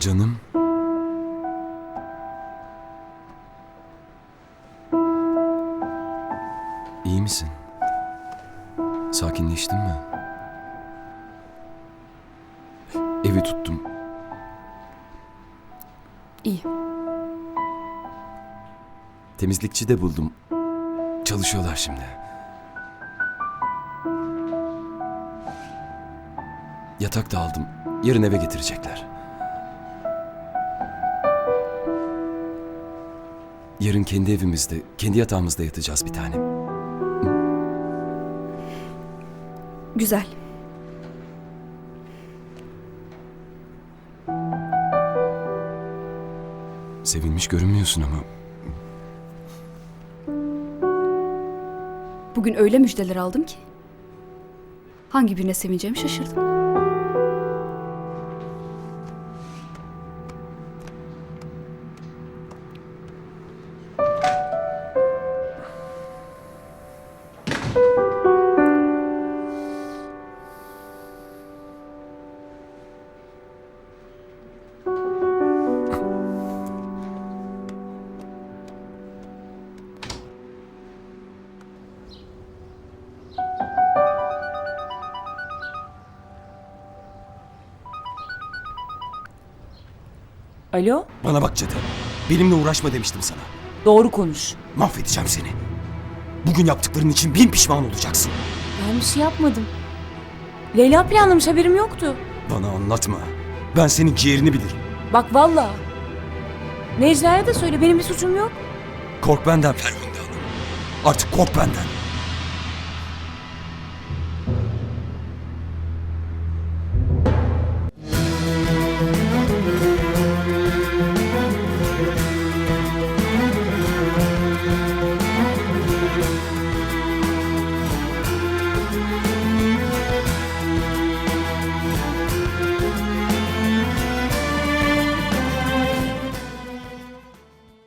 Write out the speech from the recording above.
Canım. İyi misin? Sakinleştin mi? Evi tuttum. İyi. Temizlikçi de buldum. Çalışıyorlar şimdi. Yatak da aldım. Yarın eve getirecekler. Yarın kendi evimizde, kendi yatağımızda yatacağız bir tanem. Güzel. Sevinmiş görünmüyorsun ama Bugün öyle müjdeler aldım ki. Hangi birine sevineceğimi şaşırdım. Alo, bana bak cadı. Benimle uğraşma demiştim sana. doğru konuş. Mahvedeceğim seni. Bugün yaptıkların için bin pişman olacaksın. Ben bir şey yapmadım. Leyla planlamış haberim yoktu. Bana anlatma. Ben senin ciğerini bilirim. Bak valla. Necla'ya da söyle benim bir suçum yok. Kork benden Ferhunde Hanım. Artık kork benden.